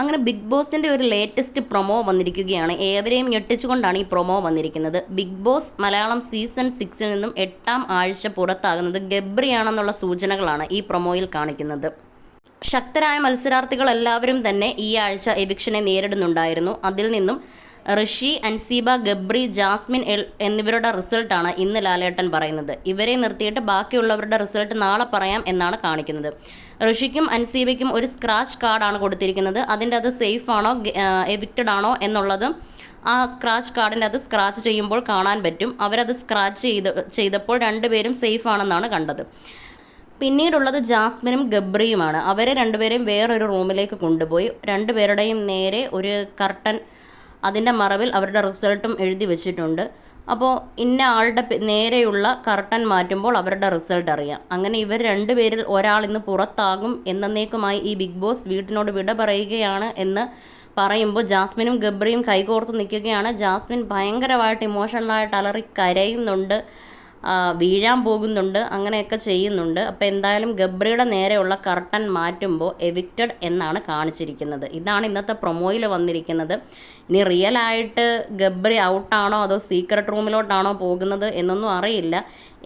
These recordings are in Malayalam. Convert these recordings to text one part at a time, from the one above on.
അങ്ങനെ ബിഗ് ബോസിന്റെ ഒരു ലേറ്റസ്റ്റ് പ്രൊമോ വന്നിരിക്കുകയാണ്. ഏവരെയും ഞെട്ടിച്ചുകൊണ്ടാണ് ഈ പ്രൊമോ വന്നിരിക്കുന്നത്. ബിഗ് ബോസ് മലയാളം സീസൺ സിക്സിൽ നിന്നും എട്ടാം ആഴ്ച പുറത്താകുന്നത് ഗബ്രിയാണെന്നുള്ള സൂചനകളാണ് ഈ പ്രൊമോയിൽ കാണിക്കുന്നത്. ശക്തരായ മത്സരാർത്ഥികൾ എല്ലാവരും തന്നെ ഈ ആഴ്ച എവിക്ഷനെ നേരിടുന്നുണ്ടായിരുന്നു. അതിൽ നിന്നും ഋഷി അൻസീബ ഗബ്രി ജാസ്മിൻ എൽ എന്നിവരുടെ റിസൾട്ടാണ് ഇന്ന് ലാലേട്ടൻ പറയുന്നത്. ഇവരെ നിർത്തിയിട്ട് ബാക്കിയുള്ളവരുടെ റിസൾട്ട് നാളെ പറയാം എന്നാണ് കാണിക്കുന്നത്. ഋഷിക്കും അൻസീബയ്ക്കും ഒരു സ്ക്രാച്ച് കാർഡാണ് കൊടുത്തിരിക്കുന്നത്. അതിന്റെ അത് സേഫ് ആണോ എവിക്റ്റഡ് ആണോ എന്നുള്ളത് ആ സ്ക്രാച്ച് കാർഡിന്റെ അത് സ്ക്രാച്ച് ചെയ്യുമ്പോൾ കാണാൻ പറ്റും. അവരത് സ്ക്രാച്ച് ചെയ്ത് ചെയ്തപ്പോൾ രണ്ടുപേരും സേഫ് ആണെന്നാണ് കണ്ടത്. പിന്നീടുള്ളത് ജാസ്മിനും ഗബ്രിയുമാണ്. അവരെ രണ്ടുപേരെയും വേറൊരു റൂമിലേക്ക് കൊണ്ടുപോയി. രണ്ടുപേരുടെയും നേരെ ഒരു കർട്ടൻ അതിന്റെ മറവിൽ അവരുടെ റിസൾട്ടും എഴുതി വെച്ചിട്ടുണ്ട്. അപ്പോൾ ഇന്ന ആളുടെ നേരെയുള്ള കർട്ടൻ മാറ്റുമ്പോൾ അവരുടെ റിസൾട്ട് അറിയാം. അങ്ങനെ ഇവർ രണ്ടുപേരിൽ ഒരാൾ ഇന്ന് പുറത്താകും എന്നേക്കുമായി ഈ ബിഗ് ബോസ് വീട്ടിനോട് വിട പറയുകയാണ് എന്ന് പറയുമ്പോൾ ജാസ്മിനും ഗബ്രിയും കൈകോർത്ത് നിൽക്കുകയാണ്. ജാസ്മിൻ ഭയങ്കരമായിട്ട് ഇമോഷണലായിട്ട് അലറി കരയുന്നുണ്ട്. വീഴാൻ പോകുന്നുണ്ട് അങ്ങനെയൊക്കെ ചെയ്യുന്നുണ്ട്. അപ്പോൾ എന്തായാലും ഗബ്രിയുടെ നേരെയുള്ള കർട്ടൻ മാറ്റുമ്പോൾ എവിക്റ്റഡ് എന്നാണ് കാണിച്ചിരിക്കുന്നത്. ഇതാണ് ഇന്നത്തെ പ്രൊമോയിൽ വന്നിരിക്കുന്നത്. ഇനി റിയൽ ആയിട്ട് ഗബ്രി ഔട്ടാണോ അതോ സീക്രട്ട് റൂമിലോട്ടാണോ പോകുന്നത് എന്നൊന്നും അറിയില്ല.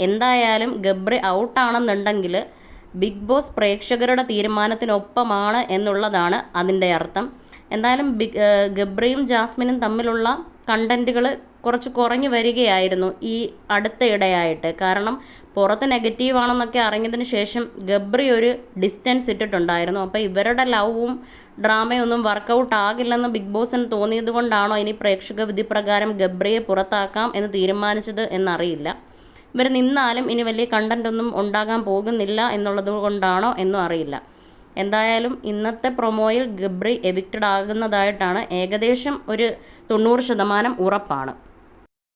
എന്തായാലും ഗബ്രി ഔട്ടാണെന്നുണ്ടെങ്കിൽ ബിഗ് ബോസ് പ്രേക്ഷകരുടെ തീരുമാനത്തിനൊപ്പമാണ് എന്നുള്ളതാണ് അതിന്റെ അർത്ഥം. എന്തായാലും ബിഗ് ഗബ്രിയും ജാസ്മിനും തമ്മിലുള്ള കണ്ടന്റുകൾ കുറച്ച് കുറഞ്ഞു വരികയായിരുന്നു ഈ അടുത്ത ഇടയായിട്ട് കാരണം പുറത്ത് നെഗറ്റീവ് ആണെന്നൊക്കെ അറിഞ്ഞതിന് ശേഷം ഗബ്രി ഒരു ഡിസ്റ്റൻസ് ഇട്ടിട്ടുണ്ടായിരുന്നു. അപ്പോൾ ഇവരുടെ ലവും ഡ്രാമയൊന്നും വർക്കൗട്ട് ആകില്ലെന്ന് ബിഗ് ബോസിന് തോന്നിയത് കൊണ്ടാണോ ഇനി പ്രേക്ഷക വിധി പ്രകാരം ഗബ്രിയെ പുറത്താക്കാം എന്ന് തീരുമാനിച്ചത് എന്നറിയില്ല. ഇവർ നിന്നാലും ഇനി വലിയ കണ്ടന്റ് ഒന്നും ഉണ്ടാകാൻ പോകുന്നില്ല എന്നുള്ളത് കൊണ്ടാണോ എന്നും അറിയില്ല. എന്തായാലും ഇന്നത്തെ പ്രൊമോയിൽ ഗബ്രി എവിക്റ്റഡ് ആകുന്നതായിട്ടാണ് ഏകദേശം ഒരു തൊണ്ണൂറ് ശതമാനം ഉറപ്പാണ്.